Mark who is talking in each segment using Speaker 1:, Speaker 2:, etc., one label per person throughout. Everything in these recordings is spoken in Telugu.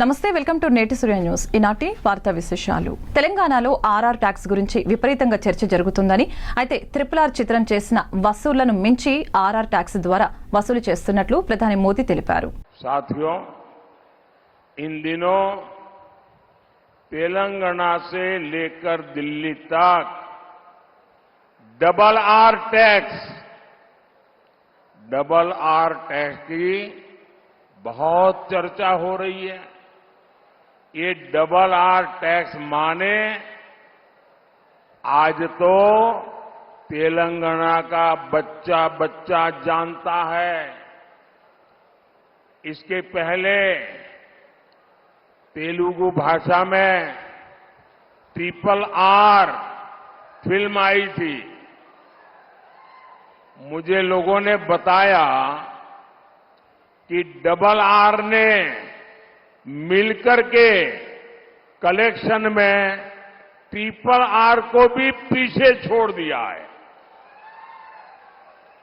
Speaker 1: నమస్తే వెల్కమ్ టు నేటి సూర్య న్యూస్ ఈనాటి వార్తా విశేషాలు తెలంగాణలో ఆర్ఆర్ ట్యాక్స్ గురించి విపరీతంగా చర్చ జరుగుతుందని అయితే త్రిపుల్ ఆర్ చిత్రం చేసిన వసూళ్లను మించి ఆర్ఆర్ ట్యాక్స్ ద్వారా వసూలు చేస్తున్నట్లు ప్రధాని మోదీ తెలిపారు
Speaker 2: साथियों इन दिनों तेलंगाना से लेकर दिल्ली तक double R tax double R tax की बहुत चर्चा हो रही है ये डबल आर टैक्स माने, आज तो तेलंगाना का बच्चा बच्चा जानता है। इसके पहले तेलुगु भाषा में ट्रिपल आर फ़िल्म आई थी। मुझे लोगों ने बताया कि डबल आर ने मिलकर के कलेक्शन में ट्रिपल आर को भी पीछे छोड़ दिया है।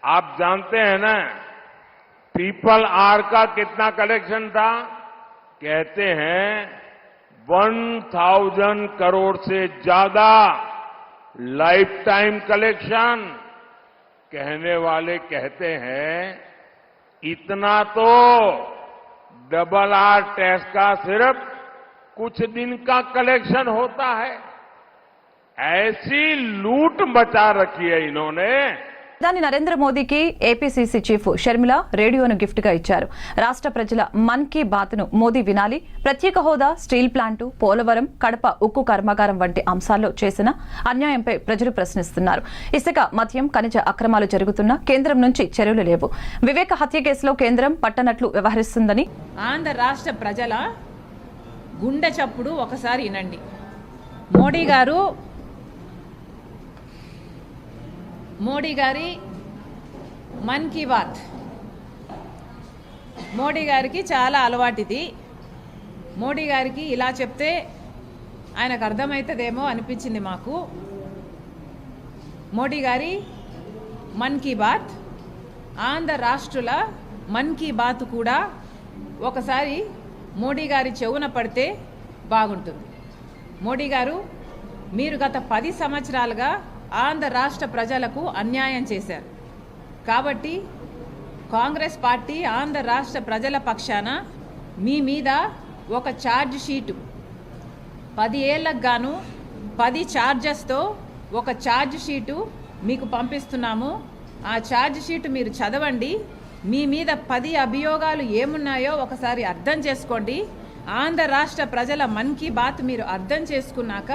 Speaker 2: आप जानते हैं ना ट्रिपल आर का कितना कलेक्शन था? कहते हैं, वन थाउज़ेंड करोड़ से ज़्यादा लाइफ टाइम कलेक्शन। कहने वाले कहते हैं, इतना तो डबल आर टैक्स का सिर्फ़ कुछ दिन का कलेक्शन होता है। ऐसी लूट मचा रखी है इन्होंने।
Speaker 1: ప్రధాని నరేంద్ర మోదీకి ఏపీసీసీ చీఫ్ షర్మిల రేడియోను గిఫ్ట్గా ఇచ్చారు. రాష్ట్ర ప్రజల మన్ కీ బాత్ను మోదీ వినాలి ప్రత్యేక హోదా స్టీల్ ప్లాంటు పోలవరం కడప ఉక్కు కర్మాగారం వంటి అంశాల్లో చేసిన అన్యాయంపై ప్రజలు ప్రశ్నిస్తున్నారు. ఇసుక మద్యం ఖనిజ అక్రమాలు జరుగుతున్నా కేంద్రం నుంచి చర్యలు లేవు. వివేక హత్య కేసులో కేంద్రం పట్టనట్లు వ్యవహరిస్తుందని
Speaker 3: ఆంధ్ర రాష్ట్ర ప్రజల గుండె చప్పుడు ఒకసారి వినండి. మోడీ గారు మోడీ గారి మన్ కీ బాత్. మోడీ గారికి చాలా అలవాటిది మోడీ గారికి ఇలా చెప్తే ఆయనకు అర్థమవుతుందేమో అనిపించింది మాకు. మోడీ గారి మన్ కీ బాత్ ఆంధ్ర రాష్ట్రుల మన్ కీ బాత్ కూడా ఒకసారి మోడీ గారి చెవున పడితే బాగుంటుంది. మోడీ గారు మీరు గత పది సంవత్సరాలుగా ఆంధ్ర రాష్ట్ర ప్రజలకు అన్యాయం చేశారు. కాబట్టి కాంగ్రెస్ పార్టీ ఆంధ్ర రాష్ట్ర ప్రజల పక్షాన మీ మీద ఒక ఛార్జ్ షీటు. పది ఏళ్ళకు గాను పది ఛార్జెస్తో ఒక ఛార్జ్ షీటు మీకు పంపిస్తున్నాము. ఆ ఛార్జ్ షీటు మీరు చదవండి. మీ మీద పది అభియోగాలు ఏమున్నాయో ఒకసారి అర్థం చేసుకోండి. ఆంధ్ర రాష్ట్ర ప్రజల మన్ కీ బాత్ మీరు అర్థం చేసుకున్నాక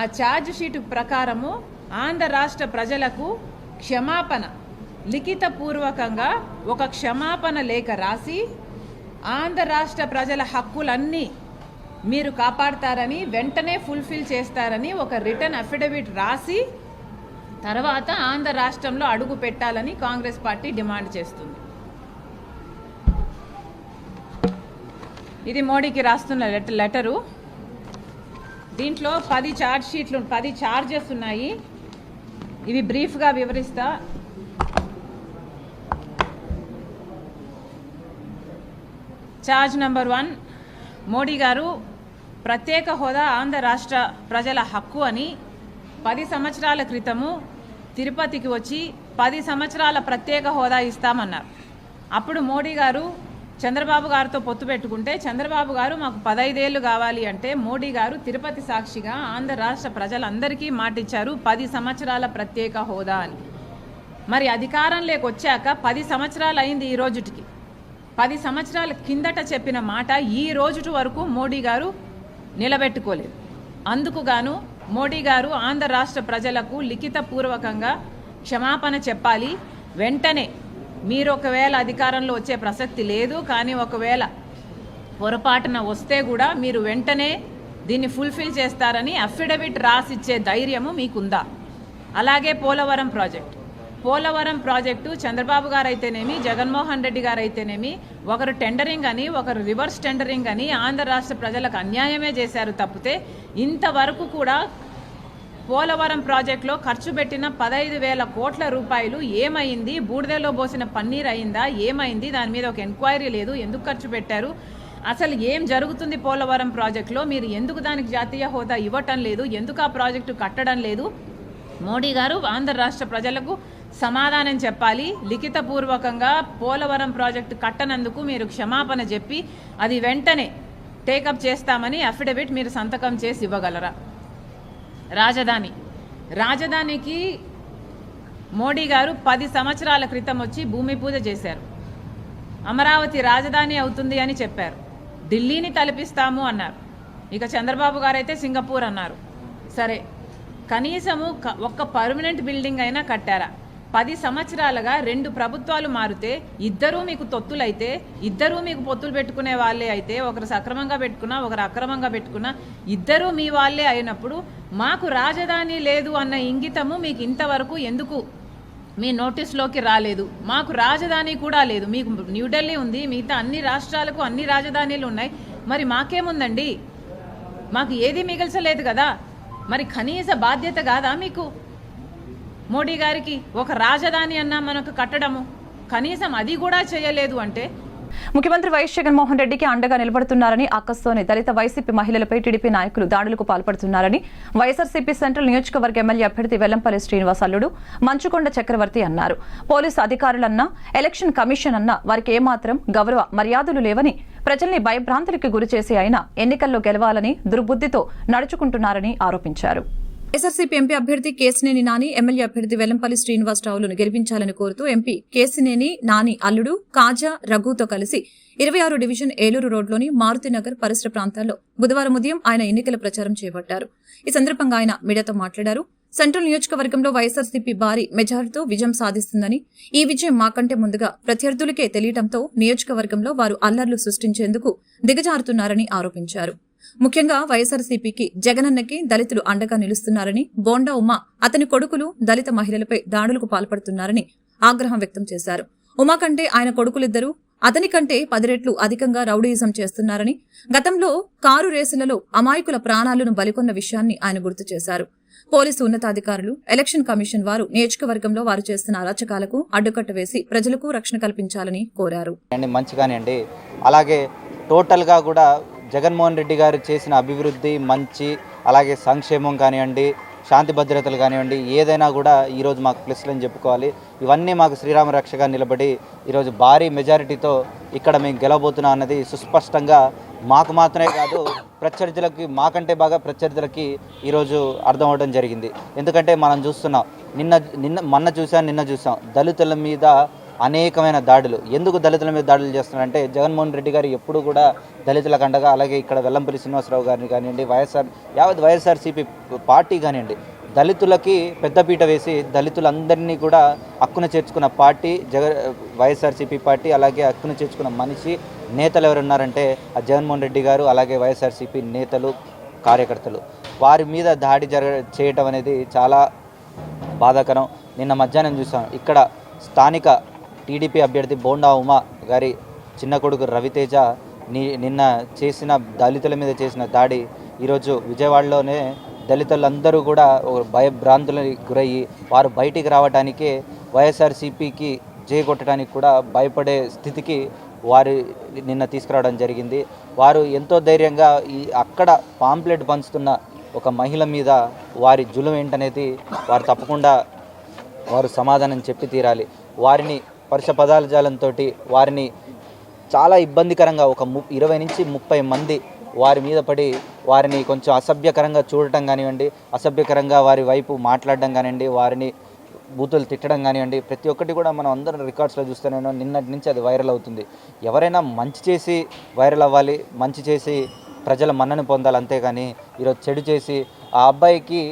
Speaker 3: ఆ ఛార్జ్ షీటు ప్రకారము ఆంధ్ర రాష్ట్ర ప్రజలకు క్షమాపణ లిఖితపూర్వకంగా ఒక క్షమాపణ లేఖ రాసి ఆంధ్ర రాష్ట్ర ప్రజల హక్కులన్నీ మీరు కాపాడతారని వెంటనే ఫుల్ఫిల్ చేస్తారని ఒక రిటర్న్ అఫిడవిట్ రాసి తర్వాత ఆంధ్ర రాష్ట్రంలో అడుగు పెట్టాలని కాంగ్రెస్ పార్టీ డిమాండ్ చేస్తుంది. ఇది మోడీకి రాస్తున్న లెటర్ లెటరు. దీంట్లో పది ఛార్జ్ షీట్లు పది ఛార్జెస్ ఉన్నాయి. ఇవి బ్రీఫ్గా వివరిస్తా. Charge number one Modi garu ప్రత్యేక హోదా ఆంధ్ర రాష్ట్ర ప్రజల హక్కు అని పది సంవత్సరాల క్రితము తిరుపతికి వచ్చి పది సంవత్సరాల ప్రత్యేక హోదా ఇస్తామన్నారు. అప్పుడు మోడీ గారు చంద్రబాబు గారితో పొత్తు పెట్టుకుంటే చంద్రబాబు గారు మాకు పదైదేళ్ళు కావాలి అంటే మోడీ గారు తిరుపతి సాక్షిగా ఆంధ్ర రాష్ట్ర ప్రజలందరికీ మాటిచ్చారు పది సంవత్సరాల ప్రత్యేక హోదా అని. మరి అధికారం వచ్చాక పది సంవత్సరాలు అయింది ఈ రోజుటికి. పది సంవత్సరాల కిందట చెప్పిన మాట ఈ రోజుటి వరకు మోడీ గారు నిలబెట్టుకోలేదు. అందుకు గాను మోడీ గారు ఆంధ్ర రాష్ట్ర ప్రజలకు లిఖితపూర్వకంగా క్షమాపణ చెప్పాలి వెంటనే మీరు ఒకవేళ అధికారంలో వచ్చే ప్రసక్తి లేదు కానీ ఒకవేళ పొరపాటున వస్తే కూడా మీరు వెంటనే దీన్ని ఫుల్ఫిల్ చేస్తారని అఫిడవిట్ రాసిచ్చే ధైర్యము మీకుందా? అలాగే పోలవరం ప్రాజెక్ట్. పోలవరం ప్రాజెక్టు చంద్రబాబు గారు అయితేనేమి జగన్మోహన్ రెడ్డి గారు అయితేనేమి ఒకరు టెండరింగ్ అని ఒకరు రివర్స్ టెండరింగ్ అని ఆంధ్ర రాష్ట్ర ప్రజలకు అన్యాయమే చేశారు తప్పితే ఇంతవరకు కూడా పోలవరం ప్రాజెక్టులో ఖర్చు పెట్టిన పదహైదు వేల కోట్ల రూపాయలు ఏమైంది? బూడిదలో పోసిన పన్నీర్ అయిందా? ఏమైంది? దాని మీద ఒక ఎంక్వైరీ లేదు. ఎందుకు ఖర్చు పెట్టారు? అసలు ఏం జరుగుతుంది పోలవరం ప్రాజెక్టులో? మీరు ఎందుకు దానికి జాతీయ హోదా ఇవ్వటం లేదు? ఎందుకు ఆ ప్రాజెక్టు కట్టడం లేదు? మోడీ గారు ఆంధ్ర రాష్ట్ర ప్రజలకు సమాధానం చెప్పాలి. లిఖితపూర్వకంగా పోలవరం ప్రాజెక్టు కట్టనందుకు మీరు క్షమాపణ చెప్పి అది వెంటనే టేకప్ చేస్తామని అఫిడవిట్ మీరు సంతకం చేసి ఇవ్వగలరా? రాజధాని. రాజధానికి మోడీ గారు పది సంవత్సరాల క్రితం వచ్చి భూమి పూజ చేశారు. అమరావతి రాజధాని అవుతుంది అని చెప్పారు. ఢిల్లీని తలపిస్తాము అన్నారు. ఇక చంద్రబాబు గారైతే సింగపూర్ అన్నారు. సరే కనీసము ఒక్క పర్మనెంట్ బిల్డింగ్ అయినా కట్టారా? పది సంవత్సరాలుగా రెండు ప్రభుత్వాలు మారితే ఇద్దరూ మీకు తొత్తులైతే ఇద్దరూ మీకు పొత్తులు పెట్టుకునే వాళ్ళే అయితే ఒకరు సక్రమంగా పెట్టుకున్నా ఒకరు అక్రమంగా పెట్టుకున్నా ఇద్దరూ మీ వాళ్ళే అయినప్పుడు మాకు రాజధాని లేదు అన్న ఇంగితము మీకు ఇంతవరకు ఎందుకు మీ నోటీస్లోకి రాలేదు? మాకు రాజధాని కూడా లేదు. మీకు న్యూఢిల్లీ ఉంది మిగతా అన్ని రాష్ట్రాలకు అన్ని రాజధానీలు ఉన్నాయి. మరి మాకేముందండి? మాకు ఏది మిగల్చలేదు కదా? మరి కనీస బాధ్యత కాదా మీకు? మోడీ గారికి ఒక రాజధాని అన్నా మనకు కట్టడము. కనీసం అది కూడా చేయలేదు అంటే?
Speaker 1: ముఖ్యమంత్రి వైఎస్ జగన్మోహన్ రెడ్డికి అండగా నిలబడుతున్నారని అక్కస్తోనే దళిత వైసీపీ మహిళలపై టీడీపీ నాయకులు దాడులకు పాల్పడుతున్నారని వైఎస్ఆర్సీపీ సెంట్రల్ నియోజకవర్గ ఎమ్మెల్యే అభ్యర్థి వెల్లంపల్లి శ్రీనివాస్ అల్లుడు మంచుకొండ చక్రవర్తి అన్నారు. పోలీసు అధికారులన్నా ఎలక్షన్ కమిషన్ అన్నా వారికి ఏమాత్రం గౌరవ మర్యాదలు లేవని ప్రజల్ని భయభ్రాంతులకు గురిచేసి అయినా ఎన్నికల్లో గెలవాలని దుర్బుద్దితో నడుచుకుంటున్నారని ఆరోపించారు. ఎస్ఆర్సీపీ ఎంపీ అభ్యర్థి కేసినేని నాని ఎమ్మెల్యే అభ్యర్థి వెల్లంపల్లి శ్రీనివాసరావులను గెలిపించాలని కోరుతూ ఎంపీ కేసినేని నాని అల్లుడు కాజా రఘుతో కలిసి ఇరవై ఆరు డివిజన్ ఏలూరు రోడ్లోని మారుతినగర్ పరిసర ప్రాంతాల్లో బుధవారం ఉదయం ఆయన ఎన్నికల ప్రచారం చేపట్టారు. ఈ సందర్భంగా ఆయన మీడియాతో మాట్లాడారు. సెంట్రల్ నియోజకవర్గంలో వైఎస్ఆర్సీపీ భారీ మెజారిటీతో విజయం సాధిస్తుందని ఈ విజయం మాకంటే ముందుగా ప్రత్యర్థులకే తెలియటంతో నియోజకవర్గంలో వారు అల్లర్లు సృష్టించేందుకు దిగజారుతున్నారని ఆరోపించారు. ముఖ్యంగా వైఎస్ఆర్సీపీకి జగనన్నకి దళితులు అండగా నిలుస్తున్నారని బోండా ఉమా అతని కొడుకులు దళిత మహిళలపై దాడులకు పాల్పడుతున్నారని ఆగ్రహం వ్యక్తం చేశారు. ఉమా కంటే ఆయన కొడుకులిద్దరూ అతని కంటే పది రెట్లు అధికంగా రౌడీయిజం చేస్తున్నారని గతంలో కారు రేసులలో అమాయకుల ప్రాణాలను బలికొన్న విషయాన్ని ఆయన గుర్తు చేశారు. పోలీసు ఉన్నతాధికారులు ఎలక్షన్ కమిషన్ వారు నియోజకవర్గంలో వారు చేస్తున్న అరాచకాలకు అడ్డుకట్ట వేసి ప్రజలకు రక్షణ కల్పించాలని కోరారు.
Speaker 4: మంచి అలాగే టోటల్గా కూడా జగన్మోహన్ రెడ్డి గారు చేసిన అభివృద్ధి మంచి అలాగే సంక్షేమం కానివ్వండి శాంతి భద్రతలు కానివ్వండి ఏదైనా కూడా ఈరోజు మాకు ప్లస్లు అని చెప్పుకోవాలి. ఇవన్నీ మాకు శ్రీరామ రక్షగా నిలబడి ఈరోజు భారీ మెజారిటీతో ఇక్కడ మేము గెలవబోతున్నాం అన్నది సుస్పష్టంగా మాకు మాత్రమే కాదు ప్రత్యర్థులకి మాకంటే బాగా ప్రత్యర్థులకి ఈరోజు అర్థం అవడం జరిగింది. ఎందుకంటే మనం చూస్తున్నాం నిన్న నిన్న మొన్న చూసాం నిన్న చూసాం దళితుల మీద అనేకమైన దాడులు. ఎందుకు దళితుల మీద దాడులు చేస్తున్నారంటే జగన్మోహన్ రెడ్డి గారు ఎప్పుడు కూడా దళితులకు అండగా అలాగే ఇక్కడ వెల్లంపల్లి శ్రీనివాసరావు గారిని కానివ్వండి వైఎస్ఆర్ యావత్ వైఎస్ఆర్సీపీ పార్టీ కానివ్వండి దళితులకి పెద్దపీట వేసి దళితులందరినీ కూడా హక్కున చేర్చుకున్న పార్టీ జగ వైఎస్ఆర్సీపీ పార్టీ అలాగే హక్కున చేర్చుకున్న మనిషి నేతలు ఎవరున్నారంటే ఆ జగన్మోహన్ రెడ్డి గారు అలాగే వైఎస్ఆర్సీపీ నేతలు కార్యకర్తలు. వారి మీద దాడి జరగ చేయటం అనేది చాలా బాధాకరం. నిన్న మధ్యాహ్నం చూసాం ఇక్కడ స్థానిక టీడీపీ అభ్యర్థి బోండా ఉమా గారి చిన్న కొడుకు రవితేజ ని నిన్న చేసిన దళితుల మీద చేసిన దాడి ఈరోజు విజయవాడలోనే దళితులందరూ కూడా భయభ్రాంతులకి భయభ్రాంతులకు గురయ్యి వారు బయటికి రావడానికి వైఎస్ఆర్సీపీకి కొట్టడానికి కూడా భయపడే స్థితికి వారి నిన్న తీసుకురావడం జరిగింది. వారు ఎంతో ధైర్యంగా ఈ అక్కడ పాంప్లెట్ పంచుతున్న ఒక మహిళ మీద వారి జులుం ఏంటనేది వారు తప్పకుండా వారు సమాధానం చెప్పి తీరాలి. వారిని పరుష పదాలజాలంతో వారిని చాలా ఇబ్బందికరంగా ఒక ము ఇరవై నుంచి ముప్పై మంది వారి మీద పడి వారిని కొంచెం అసభ్యకరంగా చూడటం కానివ్వండి అసభ్యకరంగా వారి వైపు మాట్లాడడం కానివ్వండి వారిని బూతులు తిట్టడం కానివ్వండి ప్రతి ఒక్కటి కూడా మనం అందరం రికార్డ్స్లో చూస్తూనే నిన్నటి నుంచి అది వైరల్ అవుతుంది. ఎవరైనా మంచి చేసి వైరల్ అవ్వాలి మంచి చేసి ప్రజల మన్నని పొందాలి అంతేగాని ఈరోజు చెడు చేసి ఆ అబ్బాయికి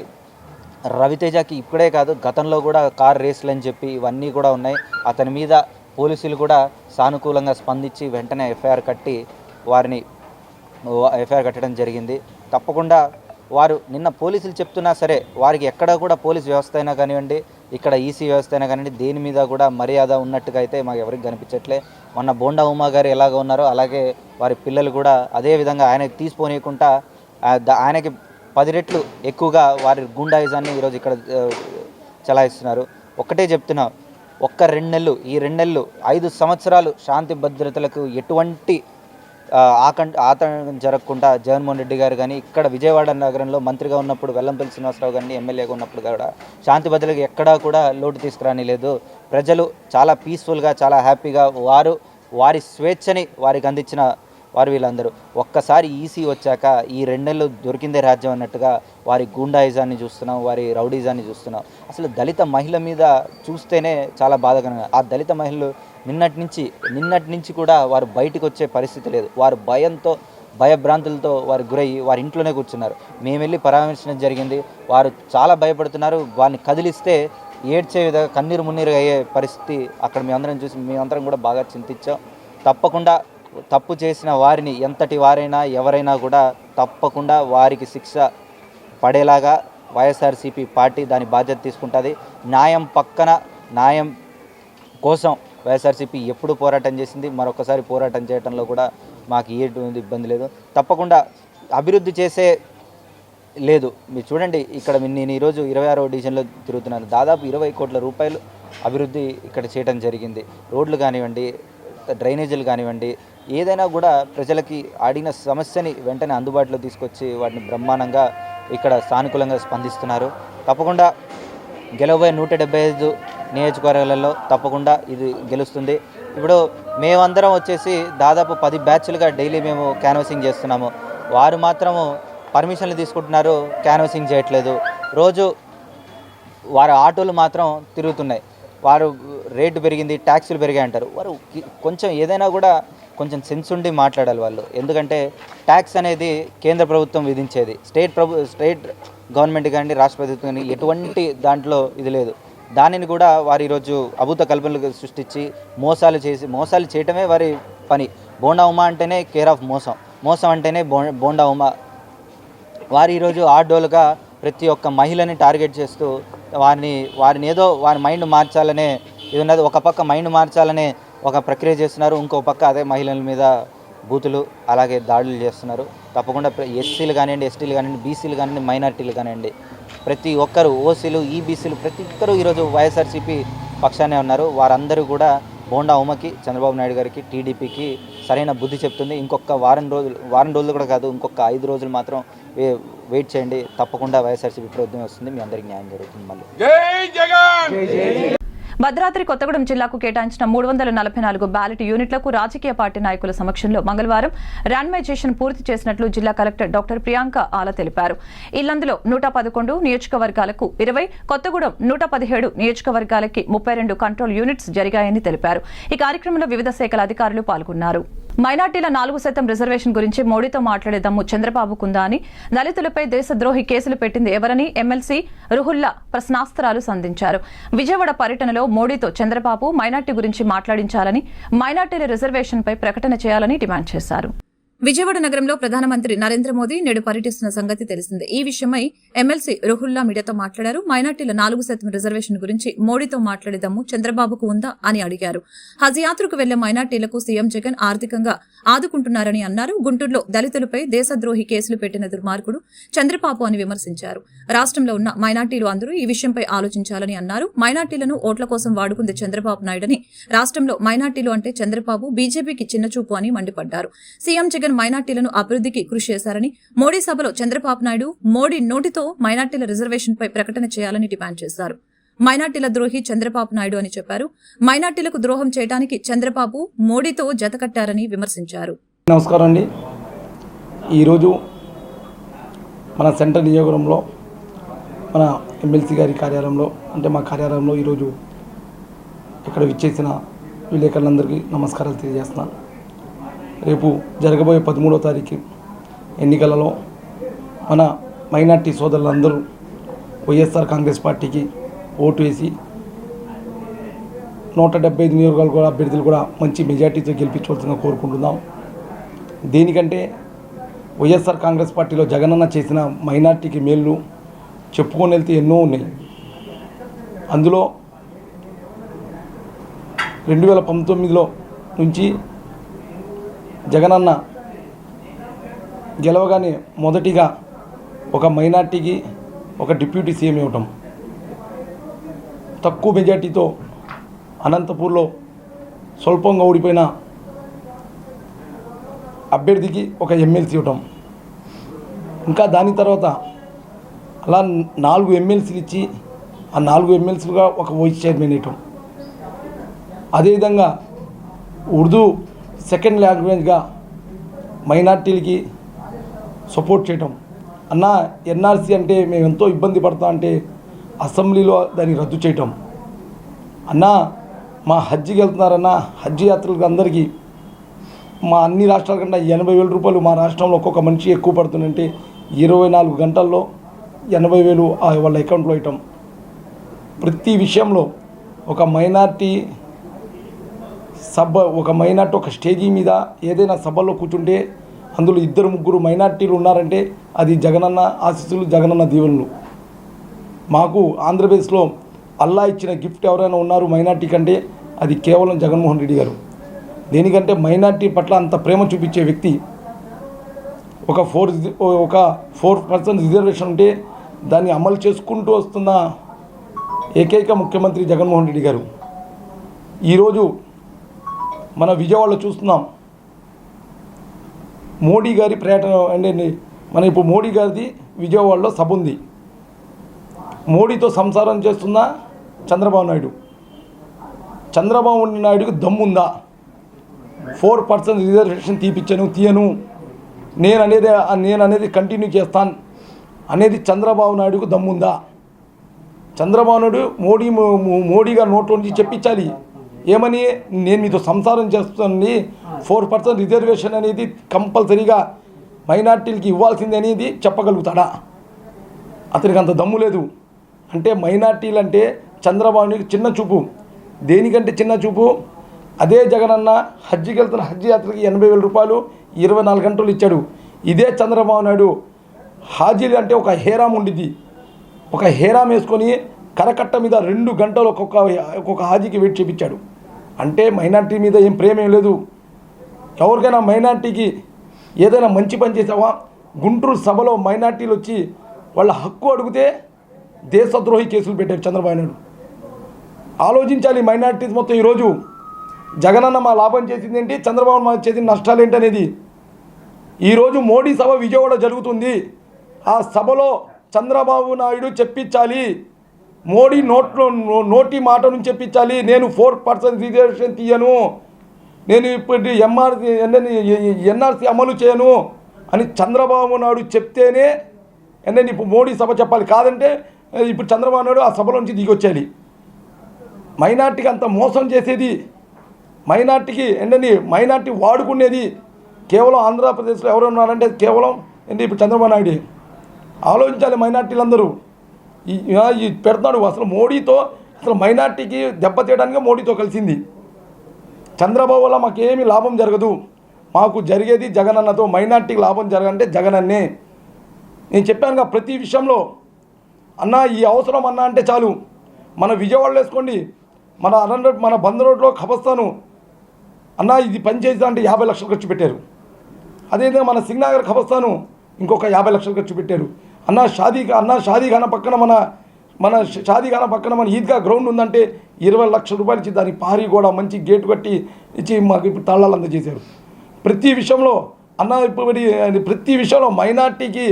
Speaker 4: రవితేజకి ఇప్పుడే కాదు గతంలో కూడా కార్ రేసులు అని చెప్పి ఇవన్నీ కూడా ఉన్నాయి. అతని మీద పోలీసులు కూడా సానుకూలంగా స్పందించి వెంటనే ఎఫ్ఐఆర్ కట్టి వారిని ఎఫ్ఐఆర్ కట్టడం జరిగింది. తప్పకుండా వారు నిన్న పోలీసులు చెప్తున్నా సరే వారికి ఎక్కడ కూడా పోలీస్ వ్యవస్థ అయినా కానివ్వండి ఇక్కడ ఈసీ వ్యవస్థ అయినా కానివ్వండి దేని మీద కూడా మర్యాద ఉన్నట్టుగా అయితే మాకు ఎవరికి కనిపించట్లే. మొన్న బోండా ఉమా గారు ఎలాగ ఉన్నారో అలాగే వారి పిల్లలు కూడా అదే విధంగా ఆయనకి తీసిపోనీయకుండా ఆయనకి పది రెట్లు ఎక్కువగా వారి గుండాయిజాన్ని ఈరోజు ఇక్కడ చలాయిస్తున్నారు. ఒక్కటే చెప్తున్నా ఒక్క రెండు నెలలు ఈ రెండు నెలలు ఐదు సంవత్సరాలు శాంతి భద్రతలకు ఎటువంటి ఆకం ఆతంకం జరగకుండా జగన్మోహన్ రెడ్డి గారు కానీ ఇక్కడ విజయవాడ నగరంలో మంత్రిగా ఉన్నప్పుడు వెల్లంపల్లి శ్రీనివాసరావు గారిని ఎమ్మెల్యేగా ఉన్నప్పుడు కూడా శాంతి భద్రతలకు ఎక్కడా కూడా లోటు తీసుకురాని లేదు ప్రజలు చాలా పీస్ఫుల్గా చాలా హ్యాపీగా వారు వారి స్వేచ్ఛని వారికి అందించిన వారు వీళ్ళందరూ. ఒక్కసారి ఈసీ వచ్చాక ఈ రెండేళ్ళు దొరికిందే రాజ్యం అన్నట్టుగా వారి గూండాయిజాన్ని చూస్తున్నాం వారి రౌడీజాన్ని చూస్తున్నాం. అసలు దళిత మహిళ మీద చూస్తేనే చాలా బాధకరంగా ఆ దళిత మహిళలు నిన్నటి నుంచి నిన్నటి నుంచి కూడా వారు బయటికి వచ్చే పరిస్థితి లేదు. వారు భయంతో భయభ్రాంతులతో వారు గురయ్యి వారి ఇంట్లోనే కూర్చున్నారు. మేము వెళ్ళి పరామర్శించడం జరిగింది. వారు చాలా భయపడుతున్నారు. వారిని కదిలిస్తే ఏడ్చే విధంగా కన్నీరు మున్నీరు అయ్యే పరిస్థితి అక్కడ మేమందరం చూసి మేమందరం కూడా బాగా చింతించాం. తప్పకుండా తప్పు చేసిన వారిని ఎంతటి వారైనా ఎవరైనా కూడా తప్పకుండా వారికి శిక్ష పడేలాగా వైఎస్ఆర్సీపీ పార్టీ దాని బాధ్యత తీసుకుంటుంది. న్యాయం పక్కన న్యాయం కోసం వైఎస్ఆర్సీపీ ఎప్పుడు పోరాటం చేసింది మరొకసారి పోరాటం చేయడంలో కూడా మాకు ఎటువంటి ఇబ్బంది లేదు. తప్పకుండా అభివృద్ధి చేసే లేదు. మీరు చూడండి ఇక్కడ నేను ఈరోజు ఇరవై ఆరో డివిజన్లో తిరుగుతున్నాను. దాదాపు ఇరవై కోట్ల రూపాయలు అభివృద్ధి ఇక్కడ చేయడం జరిగింది. రోడ్లు కానివ్వండి డ్రైనేజీలు కానివ్వండి ఏదైనా కూడా ప్రజలకి అడిగిన సమస్యని వెంటనే అందుబాటులో తీసుకొచ్చి వాటిని బ్రహ్మాండంగా ఇక్కడ సానుకూలంగా స్పందిస్తున్నారు. తప్పకుండా గెలవబోయే నూట డెబ్బై ఐదు నియోజకవర్గాలలో తప్పకుండా ఇది గెలుస్తుంది. ఇప్పుడు మేమందరం వచ్చేసి దాదాపు పది బ్యాచ్లుగా డైలీ మేము క్యాన్వసింగ్ చేస్తున్నాము. వారు మాత్రము పర్మిషన్లు తీసుకుంటున్నారు క్యాన్వసింగ్ చేయట్లేదు. రోజు వారి ఆటోలు మాత్రం తిరుగుతున్నాయి. వారు రేటు పెరిగింది ట్యాక్సులు పెరిగాయి అంటారు వారు కొంచెం ఏదైనా కూడా కొంచెం సెన్స్ ఉండి మాట్లాడాలి వాళ్ళు. ఎందుకంటే ట్యాక్స్ అనేది కేంద్ర ప్రభుత్వం విధించేది. స్టేట్ ప్రభు స్టేట్ గవర్నమెంట్ కానీ రాష్ట్ర ప్రభుత్వం కానీ ఎటువంటి దాంట్లో ఇది లేదు. దానిని కూడా వారు ఈరోజు అభూత కల్పనలు సృష్టించి మోసాలు చేసి మోసాలు చేయటమే వారి పని. బోండా ఉమా అంటేనే కేర్ ఆఫ్ మోసం. మోసం అంటేనే బో బోండా ఉమా. వారు ఈరోజు ఆడోలుగా ప్రతి ఒక్క మహిళని టార్గెట్ చేస్తూ వారిని వారిని ఏదో వారి మైండ్ మార్చాలనే ఇది ఉన్నది. ఒక పక్క మైండ్ మార్చాలనే ఒక ప్రక్రియ చేస్తున్నారు. ఇంకో పక్క అదే మహిళల మీద బూతులు అలాగే దాడులు చేస్తున్నారు. తప్పకుండా ఎస్సీలు కానివ్వండి ఎస్టీలు కానివ్వండి బీసీలు కానివ్వండి మైనార్టీలు కానివ్వండి ప్రతి ఒక్కరు ఓసీలు ఈబీసీలు ప్రతి ఒక్కరూ ఈరోజు వైఎస్ఆర్సీపీ పక్షానే ఉన్నారు. వారందరూ కూడా బోండా ఉమకి చంద్రబాబు నాయుడు గారికి టీడీపీకి సరైన బుద్ధి చెప్తుంది. ఇంకొక వారం రోజులు వారం రోజులు కూడా కాదు ఇంకొక ఐదు రోజులు మాత్రం వెయిట్ చేయండి. తప్పకుండా వైఎస్ఆర్సీపీ ప్రభుత్వం వస్తుంది. మీ అందరికీ న్యాయం జరుగుతుంది మళ్ళీ.
Speaker 1: భద్రాద్రి కొత్తగూడెం జిల్లాకు కేటాయించిన మూడు వందల నలభై నాలుగు బ్యాలెట్ యూనిట్లకు రాజకీయ పార్టీ నాయకుల సమక్షంలో మంగళవారం ర్యాన్మైజేషన్ పూర్తి చేసినట్లు జిల్లా కలెక్టర్ డాక్టర్ ప్రియాంక ఆల తెలిపారు. ఇల్లందులో నూట పదకొండు నియోజకవర్గాలకు ఇరవై కొత్తగూడెం నూట పదిహేడు నియోజకవర్గాలకి ముప్పై రెండు కంట్రోల్ యూనిట్స్ జరిగాయని తెలిపారు. ఈ కార్యక్రమంలో వివిధ శాఖల అధికారులు పాల్గొన్నారు. మైనార్టీల నాలుగు శాతం రిజర్వేషన్ గురించి మోడీతో మాట్లాడే దమ్ము చంద్రబాబుకుందా అని. దళితులపై దేశద్రోహి కేసులు పెట్టింది ఎవరని ఎమ్మెల్సీ రుహుల్లా ప్రశ్నాస్త్రాలు సంధించారు. విజయవాడ పర్యటనలో మోడీతో చంద్రబాబు మైనార్టీ గురించి మాట్లాడించాలని మైనార్టీల రిజర్వేషన్పై ప్రకటన చేయాలని డిమాండ్ చేశారు. విజయవాడ నగరంలో ప్రధానమంత్రి నరేంద్ర మోదీ నేడు పర్యటిస్తున్న సంగతి తెలిసిందే. ఈ విషయమై ఎమ్మెల్సీ రుహుల్లా మీడియాతో మాట్లాడారు. మైనార్టీల నాలుగు శాతం రిజర్వేషన్ గురించి మోడీతో మాట్లాడేదమ్ము చంద్రబాబుకు ఉందా అని అడిగారు. హజ్ యాత్రకు వెళ్ళే మైనార్టీలకు సీఎం జగన్ ఆర్థికంగా ఆదుకుంటున్నారని అన్నారు. గుంటూరులో దళితులపై దేశద్రోహి కేసులు పెట్టిన దుర్మార్గుడు చంద్రబాబు అని విమర్శించారు. రాష్ట్రంలో ఉన్న మైనార్టీలు అందరూ ఈ విషయంపై ఆలోచించాలని అన్నారు. మైనార్టీలను ఓట్ల కోసం వాడుకుంది చంద్రబాబు నాయుడని రాష్ట్రంలో మైనార్టీలు అంటే చంద్రబాబు బీజేపీకి చిన్నచూపు అని మండిపడ్డారు. సీఎం జగన్ మైనార్టీలను అభివృద్ధికి కృషి చేశారని మోడీ సభలో చంద్రబాబు నాయుడు మోడీ నోటితో మైనార్టీల రిజర్వేషన్పై ప్రకటన చేయాలని డిమాండ్ చేశారు. మైనార్టీల ద్రోహి చంద్రబాబు నాయుడు అని చెప్పారు. మైనార్టీలకు ద్రోహం చేయడానికి చంద్రబాబు మోడీతో జతకట్టారని విమర్శించారు.
Speaker 5: నమస్కారం అండి. ఈరోజు మన సెంట్రల్ నియోజకవర్గంలో మన ఎమ్మెల్సీ గారి కార్యాలయంలో అంటే మా కార్యాలయంలో ఈరోజు ఇక్కడ విచ్చేసిన విలేకరులందరికీ నమస్కారాలు తెలియజేస్తున్నాను రేపు జరగబోయే పదమూడవ తారీఖు ఎన్నికలలో మన మైనార్టీ సోదరులందరూ వైఎస్ఆర్ కాంగ్రెస్ పార్టీకి ఓటు వేసి నూట డెబ్బై ఐదు నియోజకవర్గాలు కూడా అభ్యర్థులు కూడా మంచి మెజార్టీతో గెలిపించవలసిందిగా కోరుకుంటున్నాం. దేనికంటే వైఎస్ఆర్ కాంగ్రెస్ పార్టీలో జగనన్న చేసిన మైనార్టీకి మేళ్ళు చెప్పుకొని వెళ్తే ఎన్నో ఉన్నాయి. అందులో రెండు వేల పంతొమ్మిదిలో నుంచి జగనన్న గెలవగానే మొదటిగా ఒక మైనార్టీకి ఒక డిప్యూటీ సీఎం ఇవ్వటం. తక్కువ మెజార్టీతో అనంతపూర్లో స్వల్పంగా ఓడిపోయిన అభ్యర్థికి ఒక ఎమ్మెల్సీ ఇవ్వటం. ఇంకా దాని తర్వాత అలా నాలుగు ఎమ్మెల్సీలు ఇచ్చి ఆ నాలుగు ఎమ్మెల్సీలుగా ఒక వైస్ చైర్మన్ ఇవ్వటం అదేవిధంగా ఉర్దూ సెకండ్ లాంగ్వేజ్గా మైనార్టీలకి సపోర్ట్ చేయటం. అన్న ఎన్ఆర్సీ అంటే మేము ఎంతో ఇబ్బంది పడతా అంటే అసెంబ్లీలో దాన్ని రద్దు చేయటం. అన్న మా హజ్జీకి వెళ్తున్నారన్న హజ్ యాత్రలకు అందరికీ మా అన్ని రాష్ట్రాల కన్నా ఎనభై వేల రూపాయలు మా రాష్ట్రంలో ఒక్కొక్క మనిషి ఎక్కువ పడుతుందంటే ఇరవై నాలుగు గంటల్లో ఎనభై వేలు ఆ వాళ్ళ అకౌంట్లో వేయటం ప్రతి విషయంలో ఒక మైనార్టీ సభ ఒక మైనార్టీ ఒక స్టేజీ మీద ఏదైనా సభలో కూర్చుంటే అందులో ఇద్దరు ముగ్గురు మైనార్టీలు ఉన్నారంటే అది జగనన్న ఆశీస్సులు జగనన్న దీవెనలు. మాకు ఆంధ్రప్రదేశ్లో అల్లా ఇచ్చిన గిఫ్ట్ ఎవరైనా ఉన్నారు మైనార్టీ కంటే అది కేవలం జగన్మోహన్ రెడ్డి గారు. దేనికంటే మైనార్టీ పట్ల అంత ప్రేమ చూపించే వ్యక్తి ఒక ఫోర్ ఒక ఫోర్ పర్సెంట్ రిజర్వేషన్ ఉంటే దాన్ని అమలు చేసుకుంటూ వస్తున్న ఏకైక ముఖ్యమంత్రి జగన్మోహన్ రెడ్డి గారు. ఈరోజు మన విజయవాడలో చూస్తున్నాం. మోడీ గారి పర్యటన అంటే మన ఇప్పుడు మోడీ గారిది విజయవాడలో సభ ఉంది. మోడీతో సంసారం చేస్తున్న చంద్రబాబు నాయుడు. చంద్రబాబు నాయుడుకి దమ్ముందా ఫోర్ పర్సెంట్ రిజర్వేషన్ తీపిచ్చాను తీయను. నేను అనేది నేను అనేది కంటిన్యూ చేస్తాను. అనేది చంద్రబాబు నాయుడుకు దమ్ముందా? చంద్రబాబు నాయుడు మోడీ మోడీగా నోట్లో నుంచి చెప్పించాలి. ఏమని? నేను మీతో సంసారం చేస్తుంది ఫోర్ పర్సెంట్ రిజర్వేషన్ అనేది కంపల్సరీగా మైనార్టీలకి ఇవ్వాల్సింది అనేది చెప్పగలుగుతాడా? అతనికి అంత దమ్ము లేదు. అంటే మైనార్టీలు అంటే చంద్రబాబుకి చిన్న చూపు. దేనికంటే చిన్న చూపు? అదే జగనన్న హజ్జికి వెళ్తున్న హజ్ యాత్రకి ఎనభై వేల రూపాయలు ఇరవై నాలుగు గంటలు ఇచ్చాడు. ఇదే చంద్రబాబు నాయుడు హాజీలు అంటే ఒక హేరాం ఉండిద్ది. ఒక హేరాం వేసుకొని కరకట్ట మీద రెండు గంటలు ఒక్కొక్క ఒక్కొక్క హాజీకి వెయిట్ చేపించాడు. అంటే మైనార్టీ మీద ఏం ప్రేమ ఏం లేదు. ఎవరికైనా మైనార్టీకి ఏదైనా మంచి పని చేసావా? గుంటూరు సభలో మైనార్టీలు వచ్చి వాళ్ళ హక్కు అడిగితే దేశద్రోహి కేసులు పెట్టారు చంద్రబాబు నాయుడు. ఆలోచించాలి మైనార్టీస్ మొత్తం ఈరోజు జగనన్న మా లాభం చేసింది ఏంటి? చంద్రబాబు మా చేసిన నష్టాలు ఏంటి అనేది. ఈరోజు మోడీ సభ విజయవాడ జరుగుతుంది. ఆ సభలో చంద్రబాబు నాయుడు చెప్పించాలి. మోడీ నోట్లో నోటి మాట నుంచి చెప్పించాలి. నేను ఫోర్ పర్సెంట్ రిజర్వేషన్ తీయను. నేను ఇప్పుడు ఎంఆర్సీ ఎన్ఆర్సీ అమలు చేయను అని చంద్రబాబు నాయుడు చెప్తేనే నేను ఇప్పుడు మోడీ సభ చెప్పాలి. కాదంటే ఇప్పుడు చంద్రబాబు నాయుడు ఆ సభలో నుంచి దిగొచ్చేది. మైనార్టీకి అంత మోసం చేసేది. మైనార్టీకి ఎండని మైనార్టీ వాడుకునేది. కేవలం ఆంధ్రప్రదేశ్లో ఎవరు ఉన్నారంటే కేవలం ఏంటి ఇప్పుడు చంద్రబాబు నాయుడు. ఆలోచించాలి మైనార్టీలందరూ ఈ ఈ పెడుతున్నాడు అసలు మోడీతో అసలు మైనార్టీకి దెబ్బ తీయడానికి మోడీతో కలిసింది. చంద్రబాబు వల్ల మాకేమి లాభం జరగదు. మాకు జరిగేది జగనన్నతో మైనార్టీకి లాభం జరగంటే జగనన్నే నేను చెప్పాను ప్రతి విషయంలో అన్న ఈ అవసరం అన్న అంటే చాలు. మన విజయవాడలో వేసుకోండి. మన అరన్ మన బంద్ రోడ్లో ఖబస్తాను అన్న ఇది పని అంటే యాభై లక్షలు ఖర్చు పెట్టారు. అదేవిధంగా మన సింగ్నగర్ ఖబస్తాను ఇంకొక యాభై లక్షలు ఖర్చు పెట్టారు. అన్న షాదీ అన్న షాదీఖానా పక్కన మన మన షాదీఖానా పక్కన మన ఈద్గా గ్రౌండ్ ఉందంటే ఇరవై లక్షల రూపాయలు ఇచ్చి దానికి పారి కూడా మంచి గేటు కట్టి ఇచ్చి మాకు ఇప్పుడు తాళాలు అందజేశారు. ప్రతి విషయంలో అన్న ఇప్పుడు ప్రతి విషయంలో మైనార్టీకి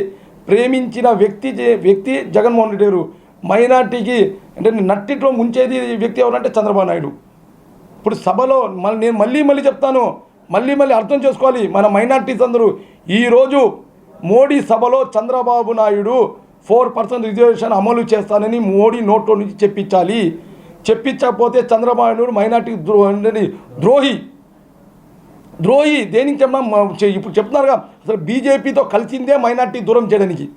Speaker 5: ప్రేమించిన వ్యక్తి వ్యక్తి జగన్మోహన్ రెడ్డి గారు మైనార్టీకి అంటే నట్టిట్లో ముంచేది వ్యక్తి ఎవరంటే చంద్రబాబు నాయుడు. ఇప్పుడు సభలో మళ్ళీ నేను మళ్ళీ మళ్ళీ చెప్తాను మళ్ళీ మళ్ళీ అర్థం చేసుకోవాలి మన మైనార్టీస్ అందరూ. ఈరోజు మోడీ సభలో Chandrababu Naidu four percent reservation అమలు చేస్తానని మోడీ నోట్లో నుంచి చెప్పించాలి. చెప్పించకపోతే చంద్రబాబు నాయుడు మైనార్టీ ద్రో ద్రోహి. ద్రోహి దేనికి చెప్పినా చె- ఇప్పుడు చెప్తున్నారుగా అసలు బీజేపీతో కలిసిందే మైనార్టీ దూరం చేయడానికి.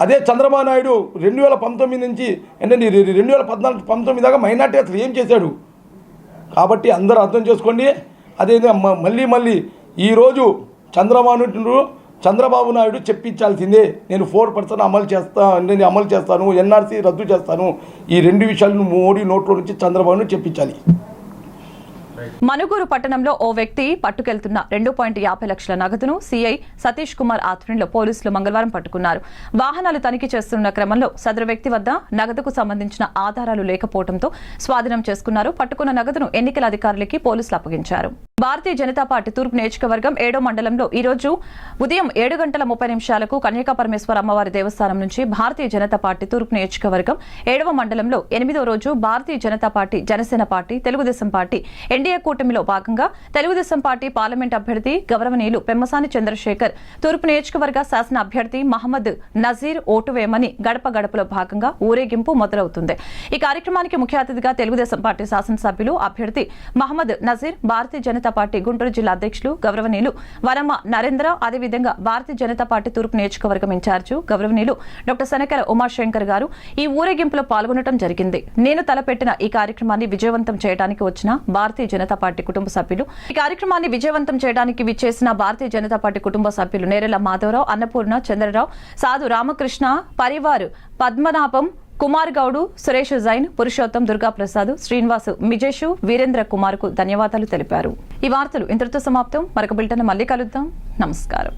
Speaker 5: అదే చంద్రబాబు నాయుడు రెండు వేల పంతొమ్మిది నుంచి ఏంటంటే రెండు వేల పద్నాలుగు పంతొమ్మిది దాకా మైనార్టీ అసలు ఏం చేశాడు? కాబట్టి అందరూ అర్థం చేసుకోండి. అదే మ- మళ్ళీ మళ్ళీ ఈరోజు చంద్రబాబు నాయుడు చంద్రబాబు నాయుడు చెప్పించాల్సిందే నేను ఫోర్ పర్సెంట్ అమలు చేస్తా నేను అమలు చేస్తాను ఎన్ఆర్సీ రద్దు చేస్తాను. ఈ రెండు విషయాలను మోడీ నోట్లో నుంచి చంద్రబాబును చెప్పించాలి.
Speaker 1: మనుగూరు పట్టణంలో ఓ వ్యక్తి పట్టుకెళ్తున్న రెండు పాయింట్ యాభై లక్షల నగదును సీఐ సతీష్ కుమార్ ఆధ్వర్యంలో పోలీసులు మంగళవారం పట్టుకున్నారు. వాహనాలు తనిఖీ చేస్తున్న క్రమంలో సదరు వ్యక్తి వద్ద నగదుకు సంబంధించిన ఆధారాలు లేకపోవడంతో స్వాధీనం చేసుకున్నారు. పట్టుకున్న నగదును ఎన్నికల అధికారులకి పోలీసులు అప్పగించారు. భారతీయ జనతా పార్టీ తూర్పు నియోజకవర్గం ఏడో మండలంలో ఈ రోజు ఉదయం ఏడు గంటల ముప్పై నిమిషాలకు కన్యకా పరమేశ్వర అమ్మవారి దేవస్థానం నుంచి భారతీయ జనతా పార్టీ తూర్పు నియోజకవర్గం ఏడవ మండలంలో ఎనిమిదో రోజు Bharatiya Janata party Janasena party Telugudesam party NDA కూటమిలో భాగంగా తెలుగుదేశం పార్టీ పార్లమెంట్ అభ్యర్థి గౌరవనీయులు పెమ్మసాని చంద్రశేఖర్ తూర్పు నియోజకవర్గ శాసన అభ్యర్థి మహమ్మద్ నజీర్ ఓటు వేయమని గడప గడపలో భాగంగా ఊరేగింపు మొదలవుతుంది. ఈ కార్యక్రమానికి ముఖ్య అతిథిగా తెలుగుదేశం పార్టీ శాసనసభ్యులు అభ్యర్థి మహమ్మద్ నజీర్ భారతీయ జనతా పార్టీ గుంటూరు జిల్లా అధ్యక్షులు గౌరవనీయులు వరమ నరేంద్ర అదేవిధంగా భారతీయ జనతా పార్టీ తూర్పు నియోజకవర్గం ఇన్ఛార్జి గౌరవనీయులు డాక్టర్ శనకర ఉమాశంకర్ గారు ఈ ఊరేగింపులో పాల్గొనడం జరిగింది. నేను తలపెట్టిన ఈ కార్యక్రమాన్ని విజయవంతం చేయడానికి వచ్చిన భారతీయ జనతా పార్టీ కుటుంబ సభ్యులు. ఈ కార్యక్రమాన్ని విజయవంతం చేయడానికి విచ్చేసిన భారతీయ జనతా పార్టీ కుటుంబ సభ్యులు నేరెల మాధవరావు అన్నపూర్ణ చంద్రరావు సాధు రామకృష్ణ పరివార్ పద్మనాభం కుమార్ గౌడు సురేష్ జైన్ పురుషోత్తం దుర్గాప్రసాద్ శ్రీనివాస్ మిజేషు వీరేంద్ర కుమార్కు ధన్యవాదాలు తెలిపారు. ఈ వార్తలు ఇంతటితో సమాప్తం. మరొక బిల్టన్ మళ్ళీ కలుద్దాం. నమస్కారం.